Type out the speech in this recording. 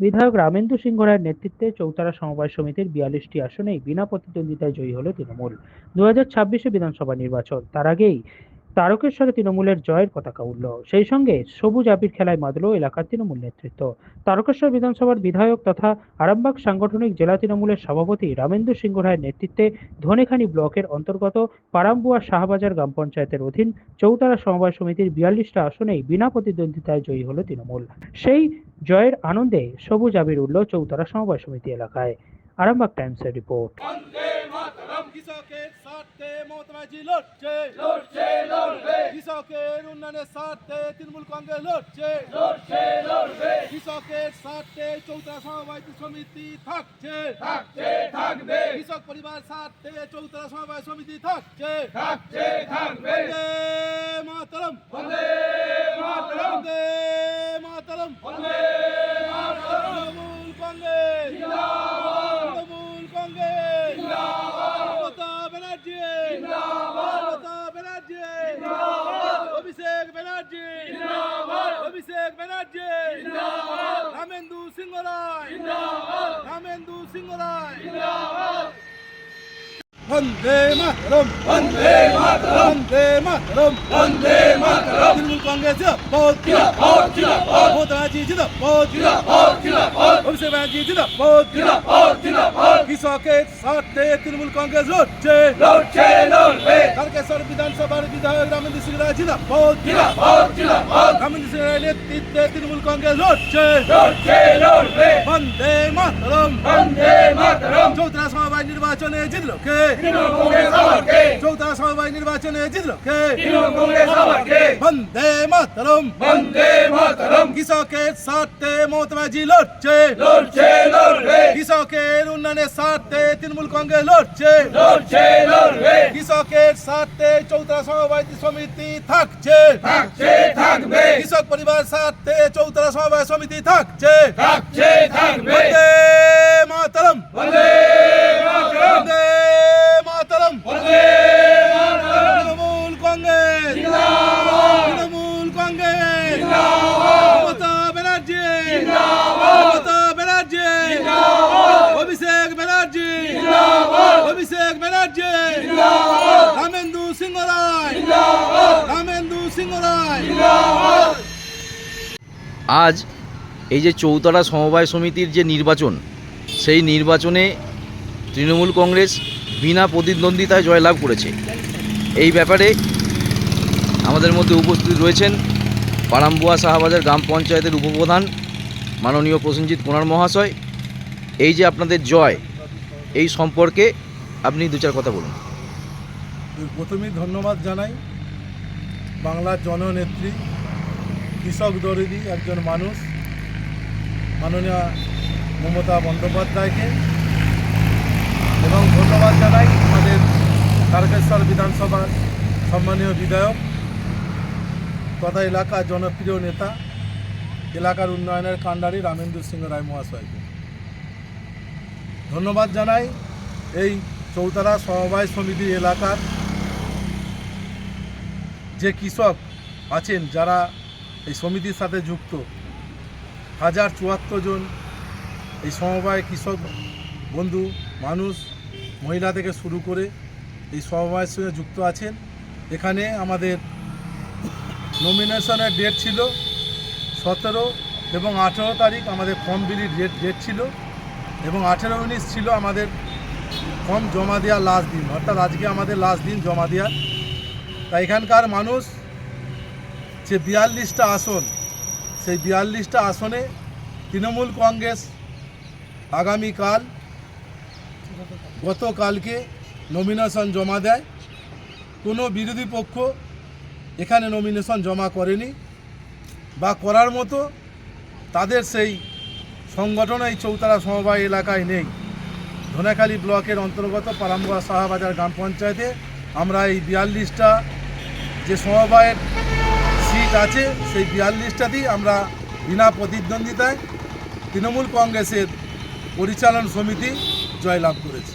বিধায়ক রামেন্দু সিংহ রায়ের নেতৃত্বে চৌতারা সমবায় সমিতির বিয়াল্লিশটি আসনেই বিনা প্রতিদ্বন্দ্বিতায় জয়ী হল তৃণমূল। দু হাজার ছাব্বিশে বিধানসভা নির্বাচন, তার আগেই তারকেশ্বরে তৃণমূলের জয়ের পতাকা উঠল। সেই সঙ্গে সবুজ আবির খেলায় মাতল এলাকার তৃণমূল নেতৃত্ব। তারকেশ্বর বিধানসভার বিধায়ক তথা আরামবাগ সাংগঠনিক জেলা তৃণমূলের সভাপতি রামেন্দু সিংহ রায়ের নেতৃত্বে ধনেখানি ব্লকের অন্তর্গত পারাম্বুয়া শাহবাজার গ্রাম পঞ্চায়েতের অধীন চৌতারা সমবায় সমিতির বিয়াল্লিশটা আসনেই বিনা প্রতিদ্বন্দ্বিতায় জয়ী হল তৃণমূল। সেই জয়ের আনন্দে সবুজ আবির উঠল চৌতারা সমবায় সমিতি এলাকায়। আরামবাগ টাইমসের রিপোর্ট। কৃষকের স্বার্থে মমতা ব্যানার্জি লড়ছে। লড়ছে লড়বে। কৃষকের উন্নয়নের স্বার্থে তৃণমূল কংগ্রেস লড়ছে। লড়ছে লড়বে। কৃষকের স্বার্থে চৌতা সমবায় সমিতি থাকছে। থাকছে থাকবে। কৃষক পরিবার স্বার্থে চৌতলা সমবায় সমিতি থাকছে। থাকছে থাকবে বন্দে মাতরম বন্দে মাতরম বন্দে মাতরম বন্দে মাতরম তৃণমূল কংগ্রেস জিন্দাবাদ তৃণমূল কংগ্রেস জিন্দাবাদ মমতা ব্যানার্জি জিন্দাবাদ মমতা ব্যানার্জি জিন্দাবাদ অভিষেক ব্যানার্জি জিন্দাবাদ অভিষেক ব্যানার্জি জিন্দাবাদ রামেন্দু সিংহ রায় জিন্দাবাদ রামেন্দু সিংহ রায় জিন্দাবাদ বন্দে মাতরম বন্দে মাতরম বন্দে মাতরম বন্দে মাতরম তৃণমূল কংগ্রেস জিন্দাবাদ জিন্দাবাদ জিন্দাবাদ মমতা ব্যানার্জি জিন্দাবাদ জিন্দাবাদ জিন্দাবাদ অভিষেক ব্যানার্জি জিন্দাবাদ জিন্দাবাদ জিন্দাবাদ কৃষকের স্বার্থে তৃণমূল কংগ্রেস লড়ছে লড়ছে লড়বে তারকেশ্বর বিধানসভার বিধায়ক রামেন্দ্র সিং রায় জিন্দাবাদ জিন্দাবাদ জিন্দাবাদ রামেন্দ্র সিং রায়ের নেতৃত্বে তৃণমূল কংগ্রেস লড়ছে লড়ছে লড়বে বন্দে মাতরম বন্দে মাতরম চৌত্রা সমবায় নির্বাচনে জিতল কে চৌত্রা সমবায় নির্বাচনে জিতল কে? বন্দে মাতরম। বন্দে মাতরম। কৃষকের স্বার্থে মমতা ব্যানার্জি লড়ছে। লড়ছে লড়বে। কৃষকের উন্নয়নের স্বার্থে তৃণমূল কংগ্রেস লড়ছে। লড়ছে লড়বে। কৃষকের স্বার্থে চৌত্রা সমবায় সমিতি থাকছে। থাকছে থাকবে। কৃষক পরিবার স্বার্থে চৌত্রা সমবায় সমিতি থাকছে। থাকছে থাকবে বন্দে মাতরম বন্দে মাতরম বন্দে মাতরম বন্দে মাতরম তৃণমূল কংগ্রেস জিন্দাবাদ তৃণমূল কংগ্রেস জিন্দাবাদ মমতা ব্যানার্জি জিন্দাবাদ মমতা ব্যানার্জি জিন্দাবাদ অভিষেক ব্যানার্জি জিন্দাবাদ অভিষেক ব্যানার্জি জিন্দাবাদ রামেন্দু সিংহ রায় জিন্দাবাদ রামেন্দু সিংহ রায় জিন্দাবাদ আজ এই যে চৌতারা সমবায় সমিতির যে নির্বাচন, সেই নির্বাচনে তৃণমূল কংগ্রেস বিনা প্রতিদ্বন্দ্বিতায় জয়লাভ করেছে। এই ব্যাপারে আমাদের মধ্যে উপস্থিত রয়েছেন পারাম্বুয়া শাহবাজার গ্রাম পঞ্চায়েতের উপপ্রধান মাননীয় প্রসেনজিৎ কুমার মহাশয়। এই যে আপনাদের জয়, এই সম্পর্কে আপনি দু চার কথা বলুন। প্রথমেই ধন্যবাদ জানাই বাংলার জননেত্রী কৃষক দরিদি একজন মানুষ। মাননীয় মমতা বন্দ্যোপাধ্যায়কে। এবং ধন্যবাদ জানাই আমাদের তারকেশ্বর বিধানসভার সম্মানীয় বিধায়ক তথা এলাকার জনপ্রিয় নেতা, এলাকার উন্নয়নের কাণ্ডারি রামেন্দু সিংহ রায় মহাশয়কে। ধন্যবাদ জানাই এই চৌতারা সমবায় সমিতি এলাকার যে কৃষক আছেন, যারা এই সমিতির সাথে যুক্ত। হাজার চুয়াত্তর জন এই সমবায় কৃষক বন্ধু, মানুষ, মহিলা থেকে শুরু করে এই সমবায়ের সঙ্গে যুক্ত আছেন। এখানে আমাদের নমিনেশনের ডেট ছিল সতেরো এবং আঠেরো তারিখ আমাদের ফর্ম বিলির ডেট ডেট ছিল এবং আঠেরো উনিশ ছিল আমাদের ফর্ম জমা দেওয়ার লাস্ট দিন। অর্থাৎ আজকে আমাদের লাস্ট দিন জমা দেওয়ার। তা এখানকার মানুষ যে বিয়াল্লিশটা আসন, সেই বিয়াল্লিশটা আসনে তৃণমূল কংগ্রেস আগামীকাল, গতকালকে নমিনেশন জমা দেয়। কোনো বিরোধী পক্ষ এখানে নমিনেশন জমা করেনি বা করার মতো তাদের সেই সংগঠন এই চৌতারা সমবায় এলাকায় নেই। ধনেখালী ব্লকের অন্তর্গত পারাম্বুয়া শাহবাজার গ্রাম পঞ্চায়েতে আমরা এই বিয়াল্লিশটা যে সমবায়ের সিট আছে সেই বিয়াল্লিশটাতেই আমরা বিনা প্রতিদ্বন্দ্বিতায় তৃণমূল কংগ্রেসের পরিচালন সমিতি জয়লাভ করেছি।